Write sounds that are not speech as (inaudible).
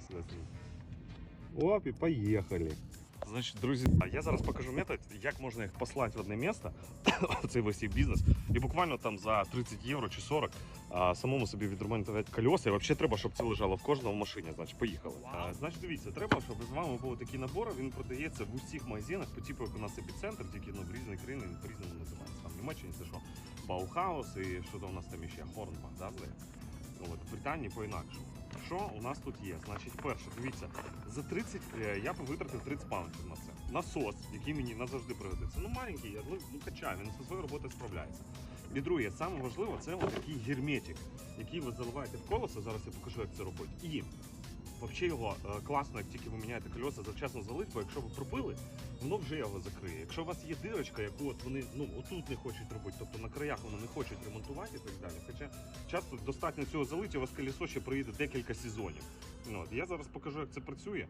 сюди сюди. Оп, і поїхали. Значить, друзі, а я зараз покажу метод, як можна їх послати в одне місце, (coughs) цей весь їх бізнес, і буквально там за 30 євро чи 40 а, самому собі відремонтувати колеса. І взагалі треба, щоб це лежало в кожному машині. Значить, поїхали. А, значить, дивіться, треба, щоб з вами був такий набор. Він продається в усіх магазинах, по типу, як у нас епіцентр, тільки ну, в різних країнах він по-різному називається. Там в Німеччині це що? Баухаус і що то у нас там ще Хорнбах, да, здається? От, в Британії по-інакшому. Що у нас тут є? Значить, перше, дивіться, за 30 е, я б витратив 30 паунтів на це. Насос, який мені назавжди пригодиться. Ну маленький, ну, ну качаю, він зі своєю роботою справляється. І друге, саме важливо, це ось герметик, який ви заливаєте в колесо. Зараз я покажу, як це робити. І взагалі його е, класно, як тільки ви міняєте кольоса, завчасно залить, бо якщо ви пробили, воно вже його закриє. Якщо у вас є дирочка, яку от вони ну отут не хочуть робити, тобто на краях вони не хочуть ремонтувати і так далі. Хоча часто достатньо цього залиття, у вас колесо ще проїде декілька сезонів. Ну, от, я зараз покажу, як це працює.